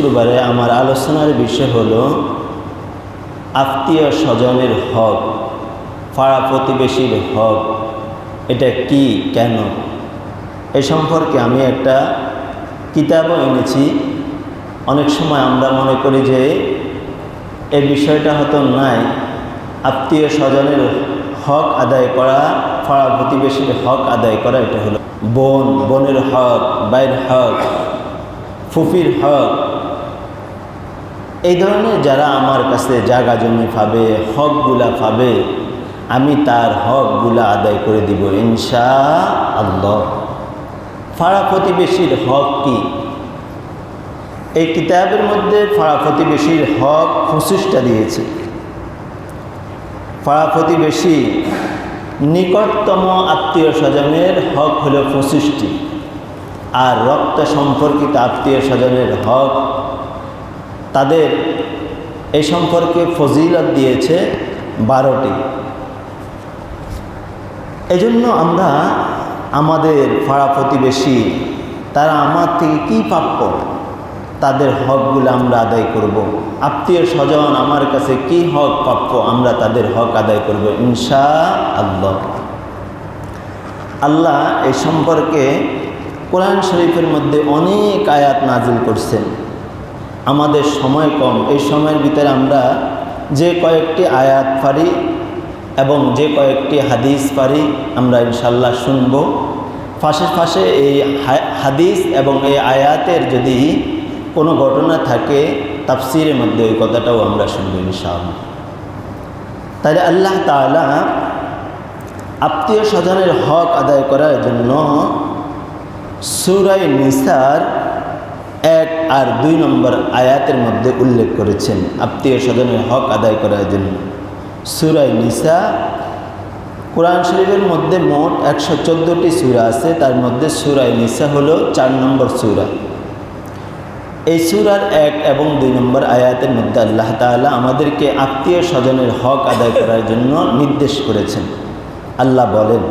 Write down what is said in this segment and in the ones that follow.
শুক্রবারে আমার আলোচনার বিষয় হলো আত্মীয় স্বজনের হক, পাড়া প্রতিবেশীর হক, এটা কি, কেন? এ সম্পর্কে আমি একটা কিতাবও এনেছি। অনেক সময় আমরা মনে করি যে এই বিষয়টা হয়তো নাই। আত্মীয় স্বজনের হক আদায় করা, পাড়া প্রতিবেশীর হক আদায় করা, এটা হলো বোন, বোনের হক বাইর হক, ফুফির হক এই ধরনের যারা আমার কাছে জাগা জমি পাবে, হকগুলা পাবে, আমি তার হকগুলা আদায় করে দিব ইনশা আল্লাহ ফাড়া প্রতিবেশীর হক কি? এই কিতাবের মধ্যে ফাড়া প্রতিবেশীর হক পঁচিশটা দিয়েছে। পাড়া প্রতিবেশী নিকটতম আত্মীয় স্বজনের হক হল পঁচিশটি, আর রক্ত সম্পর্কিত আত্মীয় স্বজনের হক তাদের এই সম্পর্কে ফজিলত দিয়েছে বারোটি। এজন্য আমরা আমাদের পাড়া প্রতিবেশী, তারা আমার থেকে কি প্রাপ্য? তাদের হকগুলো আমরা আদায় করব। আত্মীয় স্বজন আমার কাছে কি হক প্রাপ্য? আমরা তাদের হক আদায় করব ইনশা আল্লাহ আল্লাহ এই সম্পর্কে কোরআন শরীফের মধ্যে অনেক আয়াত নাজিল করছেন। আমাদের সময় কম। এই সময়ের ভিতরে আমরা যে কয়েকটি আয়াত পারি এবং যে কয়েকটি হাদিস পারি, আমরা ইনশাল্লাহ শুনব। ফাঁসে ফাঁসে এই হাদিস এবং এই আয়াতের যদি কোনো ঘটনা থাকে, তাফসিরের মধ্যে ওই কথাটাও আমরা শুনব ইনশাআল্লাহ। তাহলে আল্লাহ তালা আত্মীয় স্বজনের হক আদায় করার জন্য সুরাই নিসার এক আর দুই নম্বর আয়াতের মধ্যে উল্লেখ করেছেন আত্মীয় স্বজনের হক আদায় করার জন্য। সুরাই নিসা, কোরআন শরীফের মধ্যে মোট একশো চোদ্দোটি সুরা আছে, তার মধ্যে সুরাই নিসা হলো চার নম্বর সুরা। এই সুরার এক এবং দুই নম্বর আয়াতের মধ্যে আল্লাহ তালা আমাদেরকে আত্মীয় স্বজনের হক আদায় করার জন্য নির্দেশ করেছেন। আল্লাহ বলেন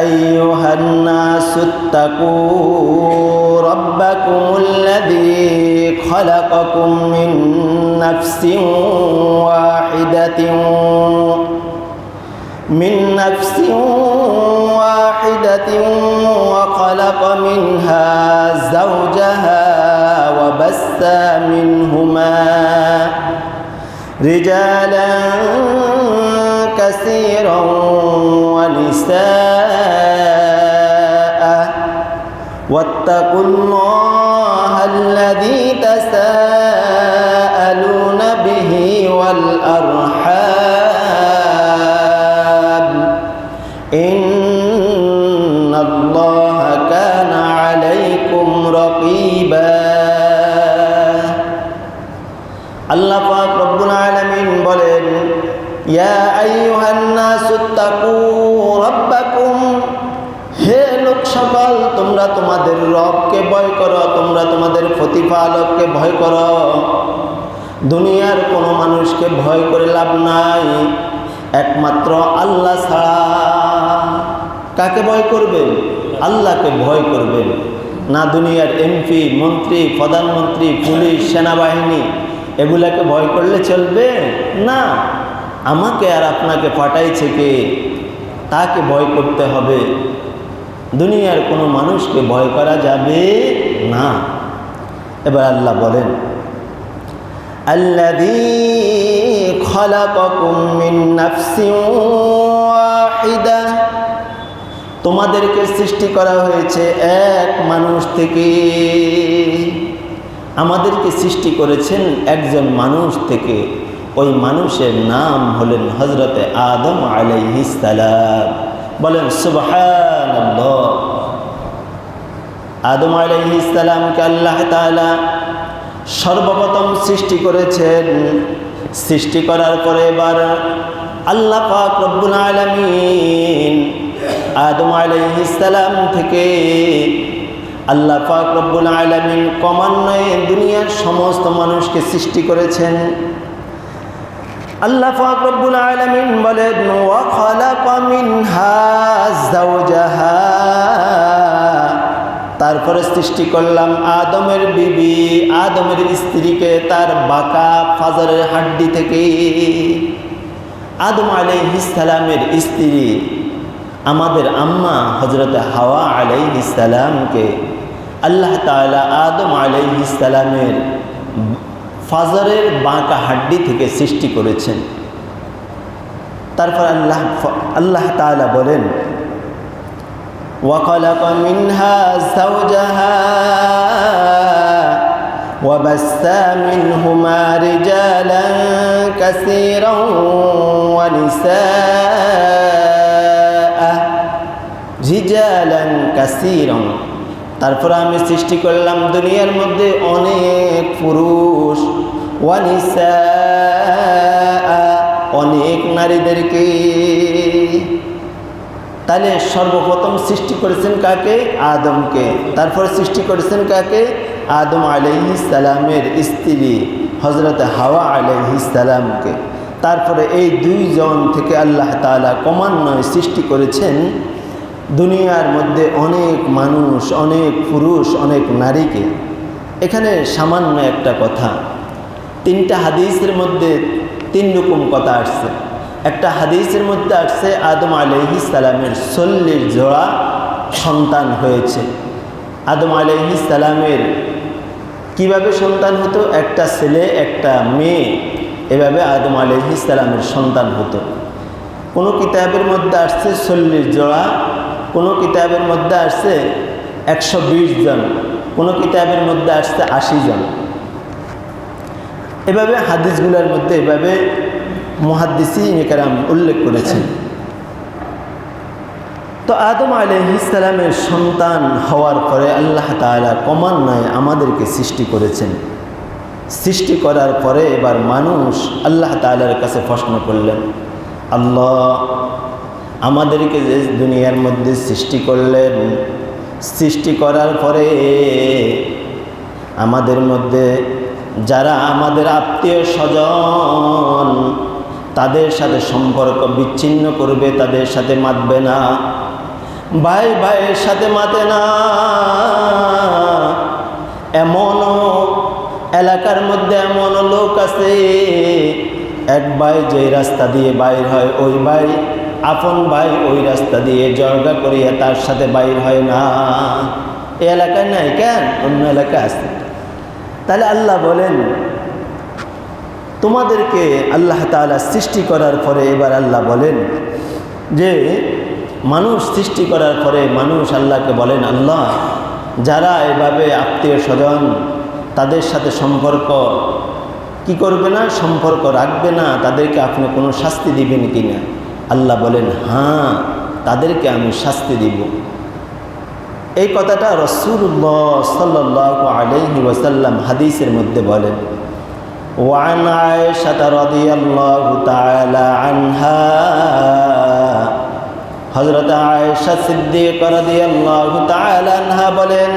أيها الناس اتقوا ربكم الذي خلقكم من نفس واحدة من نفس واحدة وخلق منها زوجها وبث منهما رجالا كثيرا ونساء. واتقوا الله الذي تساءلون به والأرحام. তোমরা তোমাদের রবকে ভয় করো, তোমরা তোমাদের প্রতিপালককে ভয় করো। দুনিয়ার কোনো মানুষকে ভয় করে লাভ নাই, একমাত্র আল্লাহ ছাড়া। কাকে ভয় করবেন? আল্লাহকে ভয় করবেন। না দুনিয়ার এমপি মন্ত্রী, প্রধানমন্ত্রী, পুলিশ, সেনাবাহিনী, এগুলাকে ভয় করলে চলবে? না। আমাকে আর আপনাকে পাঠাইছে কে? তাকে ভয় করতে হবে। দুনিয়ার কোনো মানুষকে ভয় করা যাবে না। এবার আল্লাহ বলেন তোমাদেরকে সৃষ্টি করা হয়েছে এক মানুষ থেকে। আমাদেরকে সৃষ্টি করেছেন একজন মানুষ থেকে। ওই মানুষের নাম হলেন হজরতে আদম আলাই বলেন সুবাহ সুবহান আদম আলাইহিসালামকে আল্লাহ তালা সর্বপ্রথম সৃষ্টি করেছেন। সৃষ্টি করার পরে এবার আল্লাহ পাক আলমিন আদম আলাইহিসালাম থেকে আল্লাহ পাক রব্বুল আলমিন ক্রমান্বয়ে দুনিয়ার সমস্ত মানুষকে সৃষ্টি করেছেন। আল্লাহ পাক রব্বুল আলমিন বলেন তারপরে সৃষ্টি করলাম আদমের বিবি, আদমের স্ত্রীকে তার বাঁকা ফাজারের হাড্ডি থেকে। আদম আলাইহিসালামের স্ত্রী, আমাদের আম্মা হজরত হাওয়া আলাইহিসালামকে আল্লাহ তাআলা আদম আলাইহিসালামের ফাজারের বাঁকা হাড্ডি থেকে সৃষ্টি করেছেন তারপর আল্লাহ আল্লাহ তাআলা বলেন وخلق منها زوجها وبث منهما رجالا كثيرا ونساء رجالا كثيرا তারপর আমি সৃষ্টি করলাম দুনিয়ার মধ্যে অনেক পুরুষ ওয়ানিসা অনেক নারীদেরকে। তাহলে সর্বপ্রথম সৃষ্টি করেছেন কাকে? আদমকে। তারপর সৃষ্টি করেছেন কাকে? আদম সালামের স্ত্রী হজরত হাওয়া সালামকে তারপরে এই দুইজন থেকে আল্লাহ তালা ক্রমান্বয়ে সৃষ্টি করেছেন। দুনিয়ার মধ্যে অনেক মানুষ, অনেক পুরুষ, অনেক নারীকে। এখানে সামান্য একটা কথা। তিনটা হাদিসের মধ্যে তিন রকম কথা আসছে। একটা হাদিসের মধ্যে আসছে, আদম আলহি সালামের চল্লিশ জোড়া সন্তান হয়েছে। আদম আলহি সালামের কীভাবে সন্তান হতো? একটা ছেলে, একটা মেয়ে, এভাবে আদম আলহি সালামের সন্তান হতো। কোনো কিতাবের মধ্যে আসছে চল্লিশ জোড়া, কোনো কিতাবের মধ্যে আসছে একশো বিশ জন, কোনো কিতাবের মধ্যে আসছে আশি জন। এভাবে হাদিসগুলোর মধ্যে এভাবে মহাদ্দিসি নেকারাম উল্লেখ করেছেন। তো আদম আলহিসালামের সন্তান হওয়ার পরে আল্লাহ তালা ক্রমান্বয়ে আমাদেরকে সৃষ্টি করেছেন। সৃষ্টি করার পরে এবার মানুষ আল্লাহ তালার কাছে প্রশ্ন করলেন, আল্লাহ, আমাদেরকে যে দুনিয়ার মধ্যে সৃষ্টি করলেন, সৃষ্টি করার পরে আমাদের মধ্যে যারা আমাদের আত্মীয় স্বজন তাদের সাথে সম্পর্ক বিচ্ছিন্ন করবে, তাদের সাথে মাতবে না। ভাই, ভাইয়ের সাথে মাতে না। এমনও এলাকার মধ্যে এমন লোক আছে, এক ভাই যে রাস্তা দিয়ে বাইর হয়, ওই ভাই আপন ভাই ওই রাস্তা দিয়ে জর্গা করিয়া তার সাথে বাইর হয় না। এ এলাকায় নাই কেন? অন্য এলাকায় আছে। তাহলে আল্লাহ বলেন, তোমাদেরকে আল্লাহ তালা সৃষ্টি করার পরে এবার আল্লাহ বলেন যে, মানুষ সৃষ্টি করার পরে মানুষ আল্লাহকে বলেন, আল্লাহ, যারা এভাবে আত্মীয় স্বজন তাদের সাথে সম্পর্ক কি করবে না, সম্পর্ক রাখবে না, তাদেরকে আপনি কোনো শাস্তি দিবেন কি না আল্লাহ বলেন হ্যাঁ তাদেরকে আমি শাস্তি দিব। এই কথাটা রসুল্লাহ সাল্লাহ আলহি ওয়াসাল্লাম হাদিসের মধ্যে বলেন وعن عائشة رضي الله تعالى عنها হজরত আয়েশা সিদ্দিক রাদিয়াল্লাহু তাআলা আনহা বলেন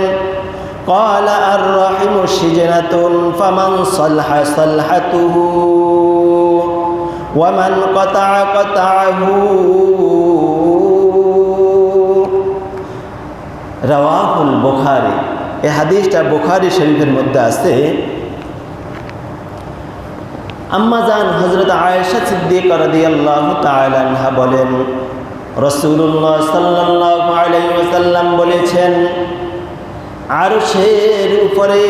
قال الرحم شجرة فمن صلح صلحته ومن قطع قطعه রাওয়াহুল বুখারী। এই হাদিসটা বুখারী শরীফের মধ্যে আছে। আম্মাজান হজরত আয়েশা সিদ্দিক রাদিয়াল্লাহু তাআলা আনহা বলেন রসুল্লাহ সাল্লাল্লাহু আলাইহি ওয়াসাল্লাম বলেছেন, আরশের উপরে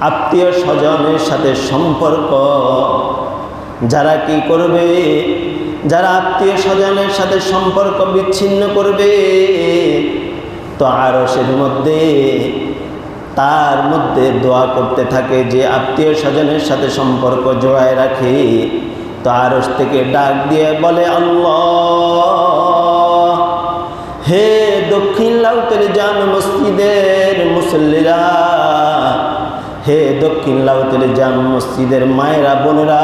আত্মীয় স্বজনের সাথে সম্পর্ক। যারা কি করবে? যারা আত্মীয় স্বজনের সাথে সম্পর্ক বিচ্ছিন্ন করবে তো আরশের মধ্যে, তার মধ্যে দোয়া করতে থাকে যে আত্মীয় স্বজনের সাথে সম্পর্ক জোড়ায় রাখে। তো আরস থেকে ডাক দিয়ে বলে হে দক্ষিণ লাউতের জান মসজিদের মুসল্লিরা, হে দক্ষিণ লাউতের জান মসজিদের মায়েরা, বোনেরা,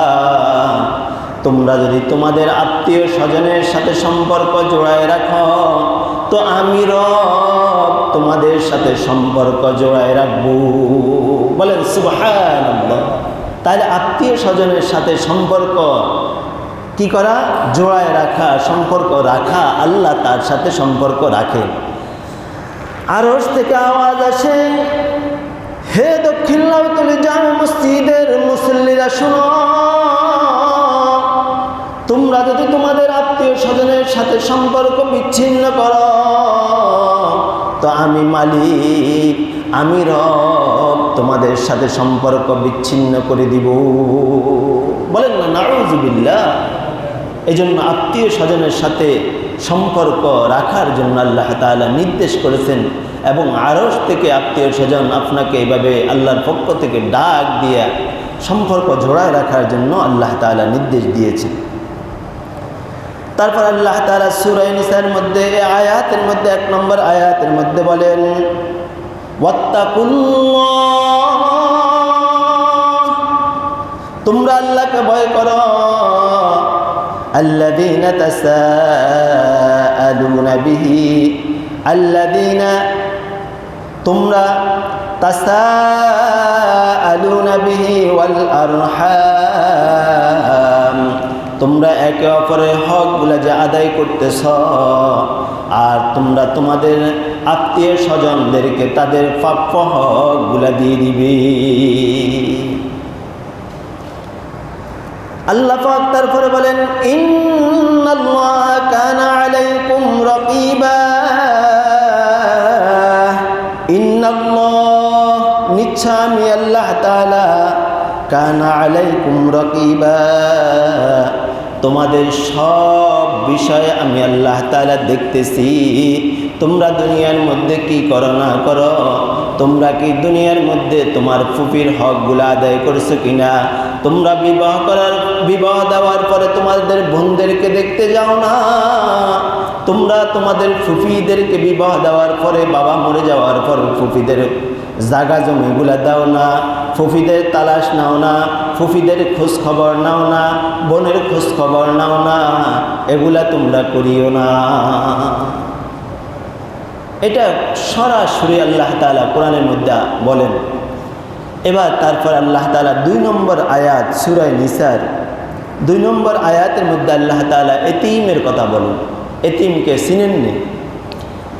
তোমরা যদি তোমাদের আত্মীয় স্বজনের সাথে সম্পর্ক জোড়ায় রাখো তো আমি রব, তোমাদের সাথে সম্পর্ক জোড়ায় রাখব। বলেন, সুবহানাল্লাহ। তাহলে আত্মীয় স্বজনের সাথে সম্পর্ক কি করা? জোড়ায় রাখা, সম্পর্ক রাখা, আল্লাহ তার সাথে সম্পর্ক রাখে আরস থেকে আওয়াজ আসে, হে দক্ষিণ লাউতলি জামে মসজিদের মুসল্লিরা, শোনো। তোমরা যদি তোমাদের আত্মীয় স্বজনের সাথে সম্পর্ক বিচ্ছিন্ন করো, তো আমি মালিক, আমি রব তোমাদের সাথে সম্পর্ক বিচ্ছিন্ন করে দিব। বলেন না নাউজুবিল্লাহ এই জন্য আত্মীয় স্বজনের সাথে সম্পর্ক রাখার জন্য আল্লাহ তাআলা নির্দেশ করেছেন এবং আরস থেকে আত্মীয় স্বজন আপনাকে এইভাবে আল্লাহর পক্ষ থেকে ডাক দিয়ে সম্পর্ক জোড়ায় রাখার জন্য আল্লাহ তাআলা নির্দেশ দিয়েছেন। তারপর আল্লাহ তাআলা সূরা নিসার মধ্যে এই আয়াতের মধ্যে এক নম্বর আয়াতের মধ্যে বলেন ওয়াত্তাকুল্লাহ তোমরা আল্লাহকে ভয় করো الذين تساءلون به الذين তোমরা তাসাআলুনা বিহি ওয়াল আরহাম তোমরা একে অপরের হকগুলো যে আদায় করতেছ, আর তোমরা তোমাদের আত্মীয় স্বজনদেরকে তাদের প্রাপ্য হকগুলা দিয়ে দিবে। আল্লাহ পাক তারপরে বলেন আমি আল্লাহ তাআলা কানা আলাইকুম রাকিবা। তোমাদের সব বিষয়ে আমি আল্লাহ তালা দেখতেছি। তোমরা দুনিয়ার মধ্যে কি করো না করো? তোমরা কি দুনিয়ার মধ্যে তোমার ফুপির হকগুলো আদায় করছ কিনা? তোমরা বিবাহ করার, বিবাহ দেওয়ার পরে তোমাদের বোনদেরকে দেখতে যাও না। তোমরা তোমাদের ফুফিদেরকে বিবাহ দেওয়ার পরে, বাবা মরে যাওয়ার পর ফুফিদের জাগা জমিগুলা দাও না। ফুফিদের তালাশ নাও না। ফুফিদের খোঁজ খবর নাও না, বোনের খোঁজ খবর নাও না, এগুলা তোমরা করিও না। এটা সরাসরি আল্লাহ তালা কোরআনের মধ্যে বলেন। এবার তারপর আল্লাহ তালা দুই নম্বর আয়াত সুরায় নিসার, দুই নম্বর আয়াতের মধ্যে আল্লাহ তালা এতিমের কথা বলেন। এতিমকে চিনেননি?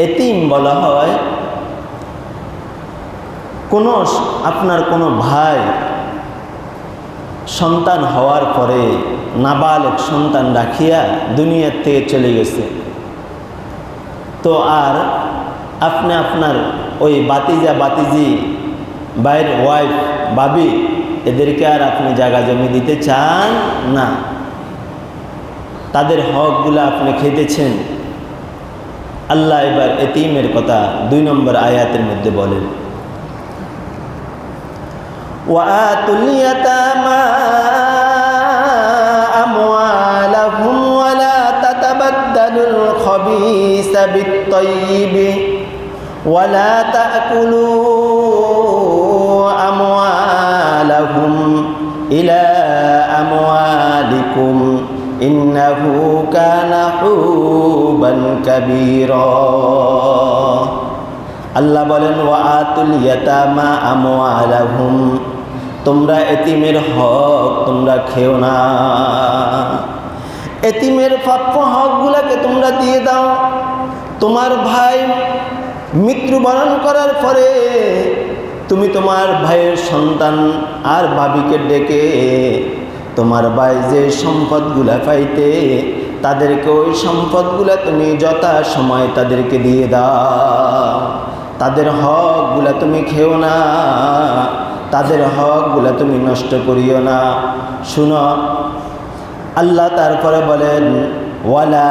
এতিম বলা হয় কোনো, আপনার কোনো ভাই সন্তান হওয়ার পরে নাবালক সন্তান রাখিয়া দুনিয়ার থেকে চলে গেছে। তো আর আপনি আপনার ওই বাতিজা বাতিজি বাইর ওয়াইফ বাবি এদেরকে আর আপনি জায়গা জমি দিতে চান না। তাদের হকগুলো আপনি খেতেছেন আল্লাহ এবার এতিমের কথা দুই নম্বর আয়াতের মধ্যে বলেন وآتوا اليتامى أموالهم ولا تتبدلوا الخبيث بالطيب ولا تأكلوا أموالهم إلى أموالكم إنه كان حوبا كبيرا আল্লাহ বলেন ওয়া আতুল ইয়াতামা আমওয়ালাহুম তোমরা এতিমের হক তোমরা খেও না। এতিমের প্রাপ্য হকগুলোকে তোমরা দিয়ে দাও। তোমার ভাই মৃত্যুবরণ করার পরে তুমি তোমার ভাইয়ের সন্তান আর ভাবিকে ডেকে তোমার ভাই যে সম্পদগুলা পাইতে, তাদেরকে ওই সম্পদগুলা তুমি যথা সময় তাদেরকে দিয়ে দাও। তাদের হকগুলা তুমি খেও না। তাদের হকগুলা তুমি নষ্ট করিও না। শুনো, আল্লাহ তারপরে বলেন, ওয়ালা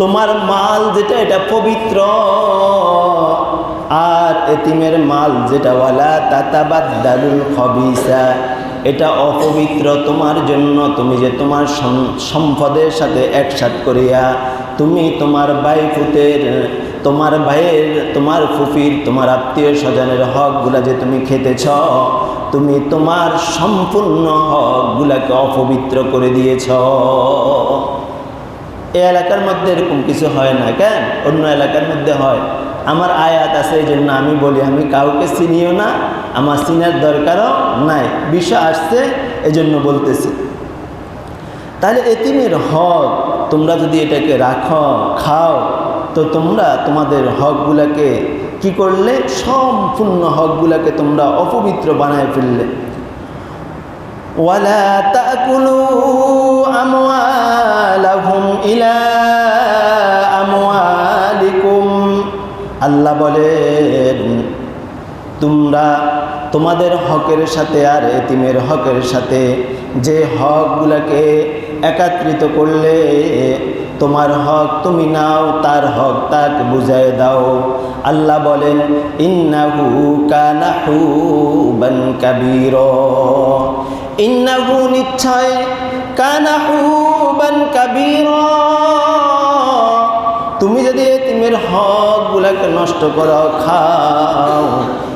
তোমার মাল যেটা, এটা পবিত্র। আর এতিমের মাল যেটা, ওয়ালা তাতাবাদ্দালুল খবিসা এটা অপবিত্র। তোমার জন্য তুমি যে তোমার সম্পদের সাথে একসাথ করিয়া, তুমি তোমার ভাই ফুতের তোমার ভাইয়ের, তোমার ফুফির, তোমার আত্মীয় স্বজনের হকগুলা যে তুমি খেতেছ, তুমি তোমার সম্পূর্ণ হকগুলাকে অপবিত্র করে দিয়েছ। এ এলাকার মধ্যে এরকম কিছু হয় না, কেন? অন্য এলাকার মধ্যে হয়। আমার আয়াত আছে, এই জন্য আমি বলি, আমি কাউকে চিনিও না, আমার চিনার দরকারও নাই। বিষয় আসছে, এই জন্য বলতেছি। তাহলে এতিমের হক তোমরা যদি এটাকে রাখো, খাও তো তোমরা তোমাদের হকগুলাকে কি করলে? সম্পূর্ণ হকগুলাকে তোমরা অপবিত্র বানায় ফেললে। ওয়ালা তাকুলু আমওয়ালাহুম ইলা আমওয়ালিকুম। আল্লাহ বলেন, তোমরা তোমাদের হকের সাথে আর এতিমের হকের সাথে যে হকগুলাকে একাত্রিত করলে তোমার হক তুমি নাও, তার হক তাক বুঝায় দাও। আল্লাহ বলেন, ইন্নাহু কানাহু বান কাবীর। ইন্নাহু নিশ্চয় কানাহু বান কাবীর। তুমি যদি এতিমের হকগুলাকে নষ্ট করো, খাও,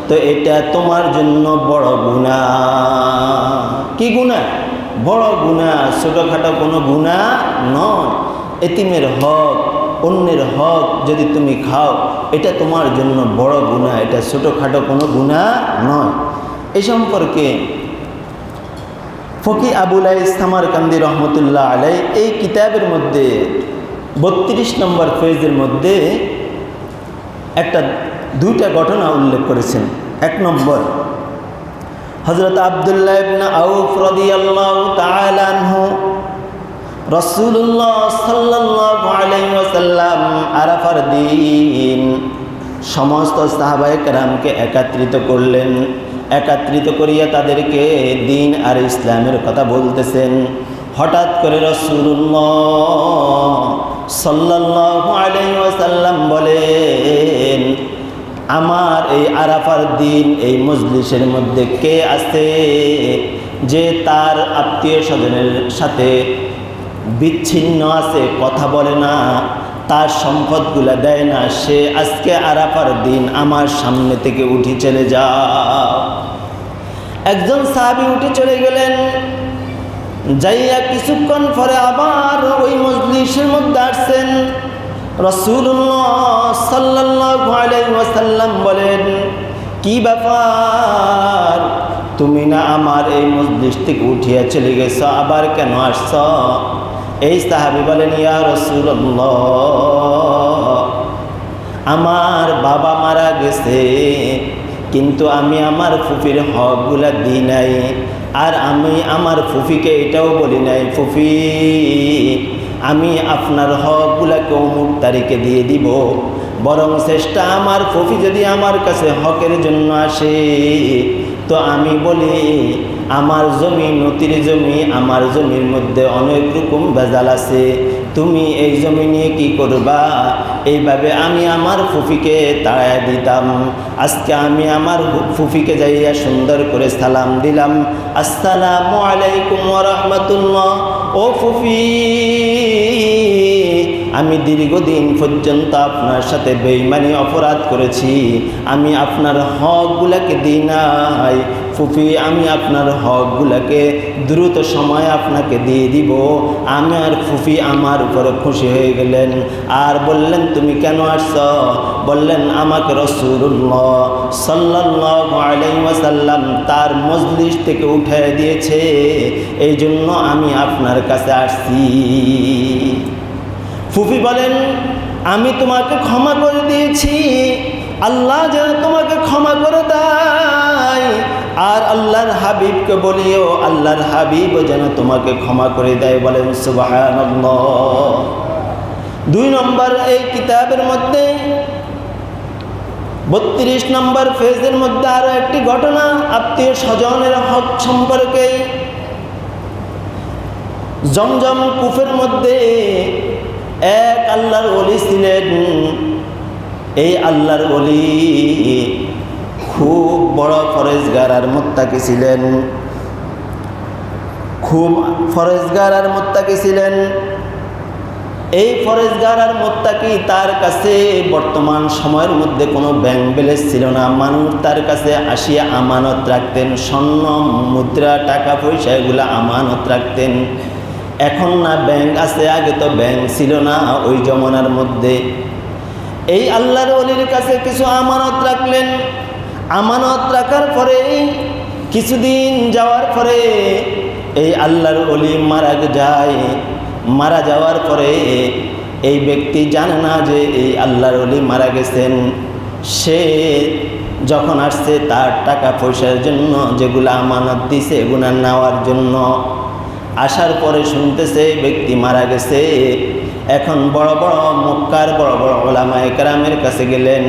তো এটা তোমার জন্য বড় গুণা কি গুণা বড় গুণা ছোটোখাটো কোনো গুণা নয়। এতিমের হক, অন্যের হক যদি তুমি খাও, এটা তোমার জন্য বড় গুণা এটা ছোটোখাটো কোনো গুণা নয়। এ সম্পর্কে ফকি আবুলাই ইসলামার কান্দি রহমতুল্লাহ আলাই এই কিতাবের মধ্যে, বত্রিশ নম্বর পেজের মধ্যে একটা, দুইটা ঘটনা উল্লেখ করেছেন। এক নম্বর হজরত আবদুল্লাহ ইবনা আউফ রাদিয়াল্লাহু তাআলা আলাইহি ওয়াসাল্লাম আরাফার দিন সমস্ত সাহাবায়ে কেরামকে একত্রিত করলেন। একত্রিত করিয়া তাদেরকে দিন আর ইসলামের কথা বলতেছেন। হঠাৎ করে রসুল্লাহ বলেন, আমার এই আরাফার দিন, এই মজলিসের মধ্যে কে আছে যে তার আত্মীয় স্বজনের সাথে বিচ্ছিন্ন আছে, কথা বলে না, তার সম্পদগুলা দেয় না। সে আজকে আরাফার দিন, আমার সামনে থেকে উঠে চলে যাও। একজন সাহাবি উঠে চলে গেলেন, যাইয়া কিছুক্ষণ পরে আবার ওই মজলিসের মধ্যে আসছেন। রসুল্লাহ আলাইহি বলেন, কি ব্যাপার? তুমি না আমার এই মজলিস থেকে উঠিয়া চলে গেছ, আবার কেন আসছ? এই সাহাবি বলেন, ইয়া রসুল্লাহ আমার বাবা মারা গেছে, কিন্তু আমি আমার ফুফির হকগুলা দিই নাই, আর আমি আমার ফুফিকে এটাও বলি নাই, ফুফি, আমি আপনার হকগুলাকে অমুক তারিখে দিয়ে দিব, বরং চেষ্টা আমার ফুফি যদি আমার কাছে হকের জন্য আসে, তো আমি বলি আমার জমি নতির জমি, আমার জমির মধ্যে অনেক রকম ভেজাল আছে। তুমি এই জমি নিয়ে কি করবা? এইভাবে আমি আমার ফুফিকে তাড়ায় দিতাম। আজকে আমি আমার ফুফিকে যাইয়া সুন্দর করে সালাম দিলাম। আসসালামু আলাইকুম রহমতুল্লাহ। ও ফুফি, আমি দীর্ঘদিন পর্যন্ত আপনার সাথে বেইমানি অপরাধ করেছি। আমি আপনার হকগুলাকে দিই নাই। ফুফি, আমি আপনার হকগুলাকে দ্রুত সময় আপনাকে দিয়ে দিব। আমার ফুফি আমার উপরে খুশি হয়ে গেলেন। আর বললেন, তুমি কেন আসছ? বললেন, আমাকে রসুল্লাহ সাল্লাহ আলাইসাল্লাম তার মজলিস থেকে উঠে দিয়েছে। এই জন্য আমি আপনার কাছে আসছি। ফুফি বলেন, আমি তোমাকে ক্ষমা করে দিয়েছি। আল্লাহ যেন তোমাকে ক্ষমা করে দেয়। আর আল্লাহর হাবিবকে বলিও, আল্লাহর হাবিব যেন তোমাকে ক্ষমা করে দেয়। বলেন দুই নম্বর, এই কিতাবের মধ্যে, বত্রিশ নম্বর ফেজের মধ্যে আরও একটি ঘটনা, আত্মীয় স্বজনের হক সম্পর্কে। জমজম কুফের মধ্যে এক আল্লাহর অলি ছিলেন। এই আল্লাহর অলি খুব বড় ফরেজগার আর মোত্তাকি ছিলেন। খুব ফরেজগার আর মোত্তাকি ছিলেন। এই ফরেজগার আর মোত্তাকি তার কাছে বর্তমান সময়ের মধ্যে কোনো ব্যাংক ব্যালেন্স ছিল না। মানুষ তার কাছে আসিয়া আমানত রাখতেন, স্বর্ণ, মুদ্রা, টাকা পয়সা এগুলো আমানত রাখতেন। এখন না ব্যাংক আছে, আগে তো ব্যাংক ছিল না ওই জমানার মধ্যে। এই আল্লাহর অলির কাছে কিছু আমানত রাখলেন। আমানত রাখার পরে, কিছুদিন যাওয়ার পরে, এই আল্লাহর অলি মারা যায়। মারা যাওয়ার পরে, এই ব্যক্তি জানে না যে এই আল্লাহর অলি মারা গেছেন। সে যখন আসছে, তার টাকা পয়সার জন্য, যেগুলো আমানত দিছে, এগুলো নেওয়ার জন্য, আসার পরে শুনতেছে ব্যক্তি মারা গেছে। এখন বড় বড় মক্কার বড় বড় ওলামা একরামের কাছে গেলেন,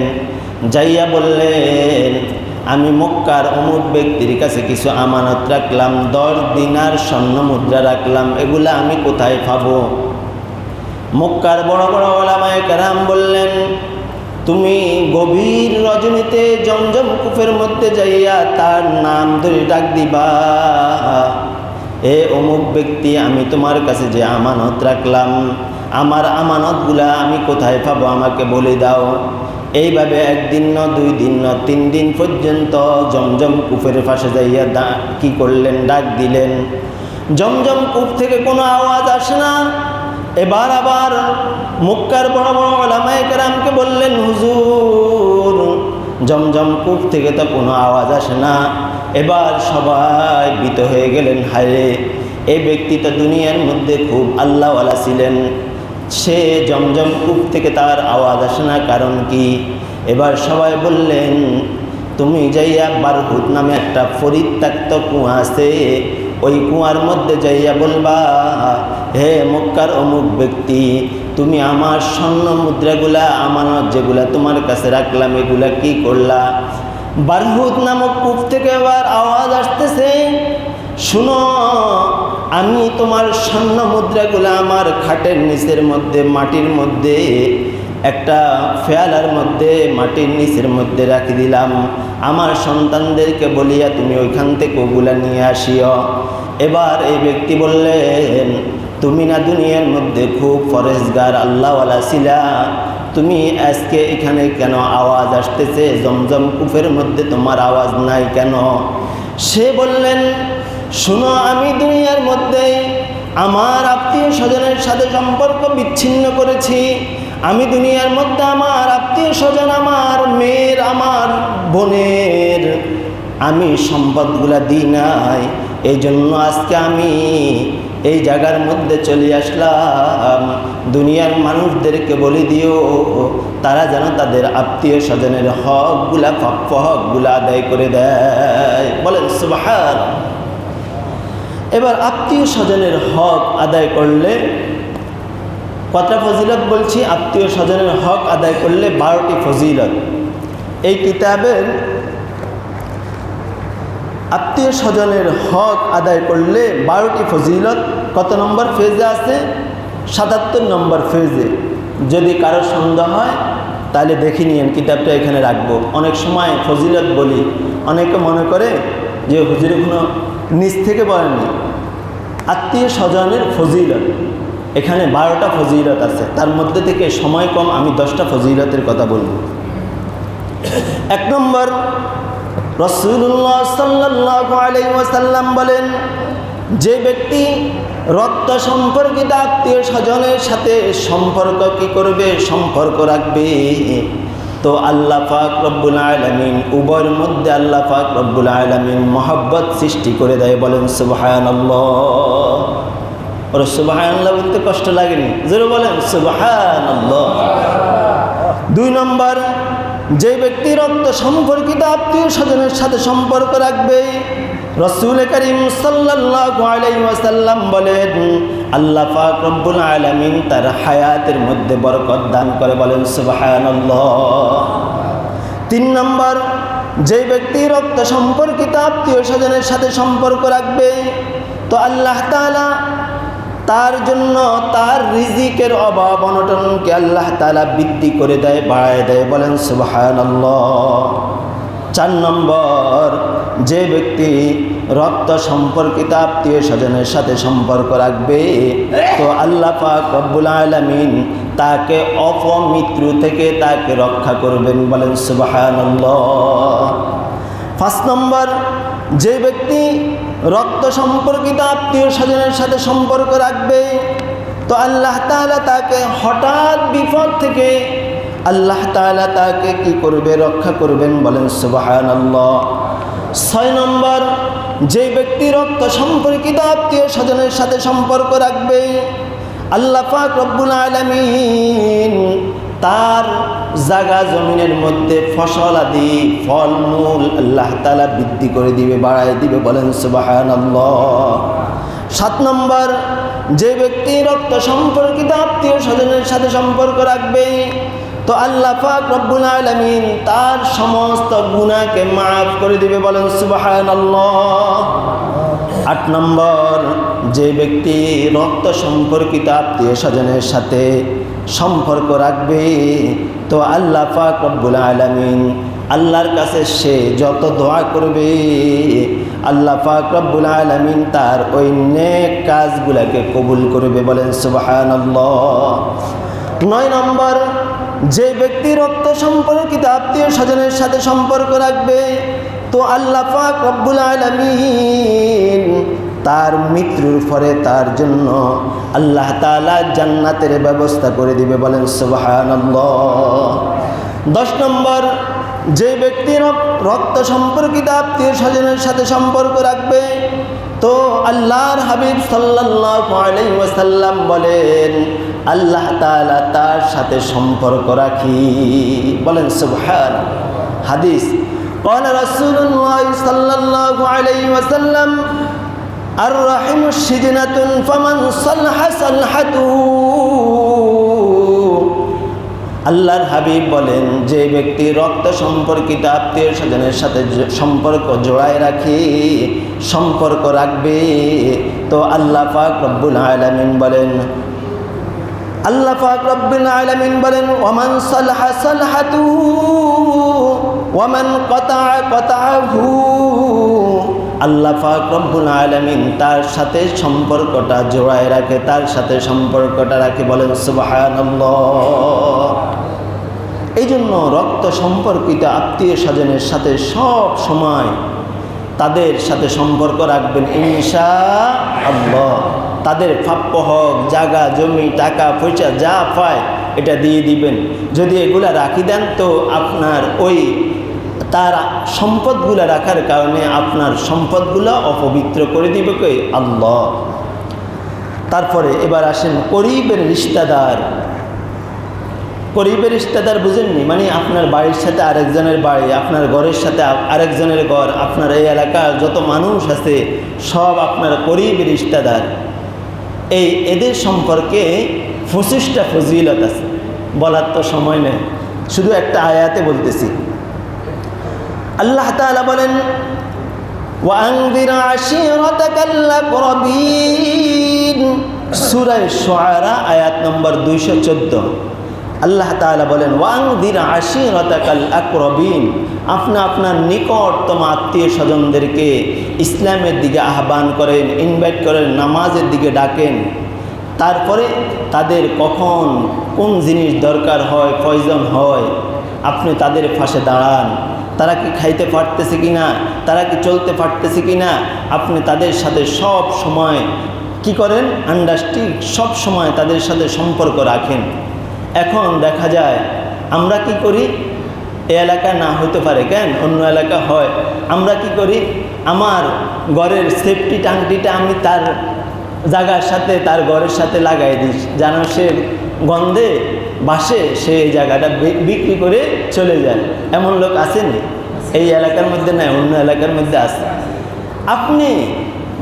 যাইয়া বললেন, আমি মক্কার অমুক ব্যক্তির কাছে কিছু আমানত রাখলাম, দশ দিনার স্বর্ণ মুদ্রা রাখলাম, এগুলা আমি কোথায় পাবো? মক্কার বড় বড় ওলামায় কারাম বললেন, তুমি গভীর রজনীতে জমজম কুফের মধ্যে যাইয়া তার নাম ধরে ডাক দিবা। এ অমুক ব্যক্তি, আমি তোমার কাছে যে আমানত রাখলাম আমার আমানতগুলা আমি কোথায় পাবো? আমাকে বলে দাও। এইভাবে একদিন ন, দুই দিন ন, তিন দিন পর্যন্ত জমজম কুফের পাশে যাইয়া দা, কী করলেন? ডাক দিলেন। জমজম কূপ থেকে কোনো আওয়াজ আসে না। এবার আবার মুক্কার বড় বড় কেরামকে বললেন, হুজুর, জমজম কূপ থেকে তো কোনো আওয়াজ আসে না। এবার সবাই বিত হয়ে গেলেন। হায়, এই ব্যক্তি তো দুনিয়ার মধ্যে খুব আল্লাহওয়ালা ছিলেন। সে জমজম কূপ থেকে তার আওয়াজ আসে না, কারণ কি? এবার সবাই বললেন, তুমি যাইয়া বারহুত নামে একটা পরিত্যক্ত কুয়া আছে, ওই কুয়ার মধ্যে যাইয়া বলবা, হে মক্কার অমুক ব্যক্তি, তুমি আমার স্বর্ণ মুদ্রাগুলা, আমানত যেগুলা তোমার কাছে রাখলাম, এগুলা কি করলা বারহুত নামক কূপ থেকে আবার আওয়াজ আসতেছে শুনো, আমি তোমার স্বর্ণ মুদ্রাগুলো আমার খাটের নিচের মধ্যে, মাটির মধ্যে, একটা ফেয়ালার মধ্যে, মাটির নিচের মধ্যে রাখি দিলাম। আমার সন্তানদেরকে বলিয়া তুমি ওইখান থেকে ওগুলা নিয়ে আসিও। এবার এই ব্যক্তি বললেন, তুমি না দুনিয়ার মধ্যে খুব ফরেজগার আল্লাহওয়ালা ছিলা। তুমি আজকে এখানে কেন আওয়াজ আসতেছে? জমজম কুফের মধ্যে তোমার আওয়াজ নাই কেন? সে বললেন শুনো, আমি দুনিয়ার মধ্যে আমার আত্মীয় স্বজনের সাথে সম্পর্ক বিচ্ছিন্ন করেছি। আমি দুনিয়ার মধ্যে আমার আত্মীয় স্বজন, আমার মেয়ের, আমার বোনের আমি সম্পদগুলা দিই নাই। এই জন্য আজকে আমি এই জায়গার মধ্যে চলে আসলাম। দুনিয়ার মানুষদেরকে বলে দিও, তারা যেন তাদের আত্মীয় স্বজনের হকগুলা প্রাপ্য হকগুলা আদায় করে দেয়। বলেন সুবাহার এবার আত্মীয় স্বজনের হক আদায় করলে কটা ফজিলত বলছি? আত্মীয় স্বজনের হক আদায় করলে বারোটি ফজিলত। এই কিতাবের আত্মীয় স্বজনের হক আদায় করলে বারোটি ফজিলত কত নম্বর ফেজে আছে? সাতাত্তর নম্বর ফেজে। যদি কারও সন্দেহ হয়, তাহলে দেখে নিন কিতাবটা এখানে রাখব। অনেক সময় ফজিলত বলি। অনেকে মনে করে যে হুজুর কোনো নিচ থেকে বলেনি আত্মীয় স্বজনের ফজিলত। এখানে বারোটা ফজিলত আছে। তার মধ্যে থেকে সময় কম, আমি দশটা ফজিলতের কথা বলব। এক নম্বর রসুল্লাহ সাল্লাহ আলাইসাল্লাম বলেন, যে ব্যক্তি রক্ত সম্পর্কিত আত্মীয় স্বজনের সাথে সম্পর্ক কি করবে? সম্পর্ক রাখবে। তো আল্লাহ পাক রব্বুল আলমিন, উভয়ের মধ্যে আল্লাহ পাক রব্বুল আলমিন মহব্বত সৃষ্টি করে দেয়, বলেন সুবাহান ওর সুবাহান বলতে কষ্ট লাগেনি, জোরে বলেন সুবাহান দুই নম্বর যে ব্যক্তি রক্ত সম্পর্কিত আত্মীয় স্বজনের সাথে সম্পর্ক রাখবে, রসুল করিম সাল্লাম বলেন, আল্লাহ পাক রব্বুল আলমিন তার হায়াতের মধ্যে বরকত দান করে বলেন, সুবাহানল্লাহ। তিন নম্বর, যে ব্যক্তি রক্ত সম্পর্কিত আত্মীয় স্বজনের সাথে সম্পর্ক রাখবে, তো আল্লাহ তালা তার জন্য তার রিজিকের অভাব অনটনকে আল্লাহ তালা বৃদ্ধি করে দেয়, বাড়ায় দেয়। বলেন, সুবাহানল্লাহ। চার নম্বর, যে ব্যক্তি রক্ত সম্পর্কিত আত্মীয় স্বজনের সাথে সম্পর্ক রাখবে, তো আল্লাহ পাক আলমিন তাকে অপমৃত্যু থেকে তাকে রক্ষা করবেন। বলেন, সুবাহানল্লাহ। পাঁচ নম্বর, যে ব্যক্তি রক্ত সম্পর্কিত আত্মীয় স্বজনের সাথে সম্পর্ক রাখবে। তো আল্লাহ তালা তাকে হঠাৎ বিপদ থেকে আল্লাহ তালা তাকে কি করবে? রক্ষা করবেন বলেন সুবাহান আল্লাহ ছয় নম্বর যে ব্যক্তি রক্ত সম্পর্কিত আত্মীয় স্বজনের সাথে সম্পর্ক রাখবে, আল্লাহ পাক রব্বুল আলমিন তার জাগা জমিনের মধ্যে ফসল আদি ফলমূল আল্লাহ তালা বৃদ্ধি করে দিবে, বাড়ায় দিবে বলেন সুবাহান সাত নম্বর, যে ব্যক্তি রক্ত সম্পর্কিত আত্মীয় স্বজনের সাথে সম্পর্ক রাখবে, তো আল্লাহ পাক রব্বুল আলমিন তার সমস্ত গুণাকে মাফ করে দিবে বলেন সুবাহান আট নম্বর, যে ব্যক্তি রক্ত সম্পর্কিত আত্মীয় স্বজনের সাথে সম্পর্ক রাখবে। তো আল্লাহ পাক রব্বুল আলমিন আল্লাহর কাছে সে যত দোয়া করবে, আল্লাহ পাক রব্বুল আলমিন তার ওই নেক কাজগুলাকে কবুল করবে বলেন সুবাহান নয় নম্বর, যে ব্যক্তি রক্ত সম্পর্কিত আত্মীয় স্বজনের সাথে সম্পর্ক রাখবে, তো আল্লাহ পাক রব্বুল আলমিন তার মৃত্যুর পরে তার জন্য আল্লাহ তালা জান্নাতের ব্যবস্থা করে দিবে বলেন সুবাহান দশ নম্বর যে ব্যক্তি রক্ত সম্পর্কিত আত্মীয় স্বজনের সাথে সম্পর্ক রাখবে তো আল্লাহর হাবিব সাল্লাহ আলাইসাল্লাম বলেন আল্লাহ তালা তার সাথে সম্পর্ক রাখি বলেন সুবহান হাদিস قال رسول الله صلى الله عليه وسلم আর রাহিম সিজনাতুন ফামান সালহা আল্লাহর হাবিব বলেন, যে ব্যক্তি রক্ত সম্পর্কিত আত্মীয় স্বজনের সাথে সম্পর্ক জোড়ায় রাখে, সম্পর্ক রাখবে, তো আল্লাহ পাক রব্বুল আলমিন বলেন, আল্লাহ পাক রব্বুল আলমিন বলেন, ওমান সালহা সালহাতু, ওমান কতা ভূ আল্লাহ পাক রব্বুল আলমিন তার সাথে সম্পর্কটা জোড়ায় রাখে, তার সাথে সম্পর্কটা রাখে বলেন সুবাহান্লাহ এই জন্য রক্ত সম্পর্কিত আত্মীয় স্বজনের সাথে সব সময় তাদের সাথে সম্পর্ক রাখবেন ইনশা আল্লাহ তাদের প্রাপ্য হক, জায়গা, জমি, টাকা, পয়সা যা পায় এটা দিয়ে দিবেন। যদি এগুলা রাখি দেন তো আপনার ওই তার সম্পদগুলো রাখার কারণে আপনার সম্পদগুলো অপবিত্র করে দিবে কে আল্লাহ। তারপরে এবার আসেন করিবের রিস্তাদার করিবের রিস্তাদার বুঝেননি? মানে আপনার বাড়ির সাথে আরেকজনের বাড়ি, আপনার ঘরের সাথে আরেকজনের ঘর, আপনার এই এলাকার যত মানুষ আছে, সব আপনার করিবের রিস্তাদার এই এদের সম্পর্কে পঁচিশটা ফজিলত আছে। বলার তো সময় নেই। শুধু একটা আয়াতে বলতেছি। আল্লাহ তালা বলেন আয়াত নম্বর দুইশো চোদ্দ। আল্লাহ বলেন আপনা আপনার নিকটতম আত্মীয় স্বজনদেরকে ইসলামের দিকে আহ্বান করেন, ইনভাইট করেন, নামাজের দিকে ডাকেন। তারপরে তাদের কখন কোন জিনিস দরকার হয় প্রয়োজন হয়, আপনি তাদের পাশে দাঁড়ান। তারা কি খাইতে পারতেছে কি না তারা কি চলতে পারতেছে কি না আপনি তাদের সাথে সব সময় কি করেন? আন্ডারস্টিক সব সময় তাদের সাথে সম্পর্ক রাখেন। এখন দেখা যায়, আমরা কি করি? এ এলাকা না হতে পারে কেন? অন্য এলাকা হয়। আমরা কি করি? আমার ঘরের সেফটি টাংটিটা আমি তার জায়গার সাথে, তার ঘরের সাথে লাগাই দিই। যেন সে গন্ধে বাসে সে এই জায়গাটা বিক্রি করে চলে যায় এমন লোক আসেনি। এই এলাকার মধ্যে নয় অন্য এলাকার মধ্যে আসে আপনি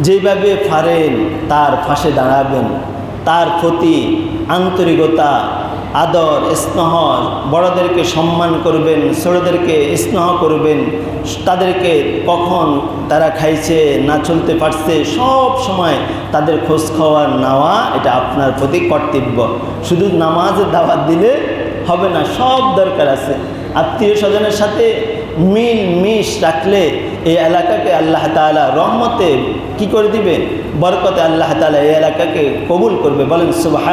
যেভাবে ফারেন তার ফাঁসে দাঁড়াবেন, তার প্রতি আন্তরিকতা আদর, স্নেহ, বড়দেরকে সম্মান করবেন, ছোটদেরকে স্নেহ করবেন, তাদেরকে কখন তারা খাইছে, না চলতে পারছে, সব সময় তাদের খোঁজ খাওয়ার নেওয়া, এটা আপনার প্রতি কর্তব্য। শুধু নামাজের দাওয়াত দিলে হবে না, সব দরকার আছে। আত্মীয় স্বজনের সাথে মিল মিশ রাখলে এই এলাকাকে আল্লাহ তালা রহমতে কি করে দিবে? বরকতে আল্লাহ তালা এই এলাকাকে কবুল করবে। বলেন সুবাহ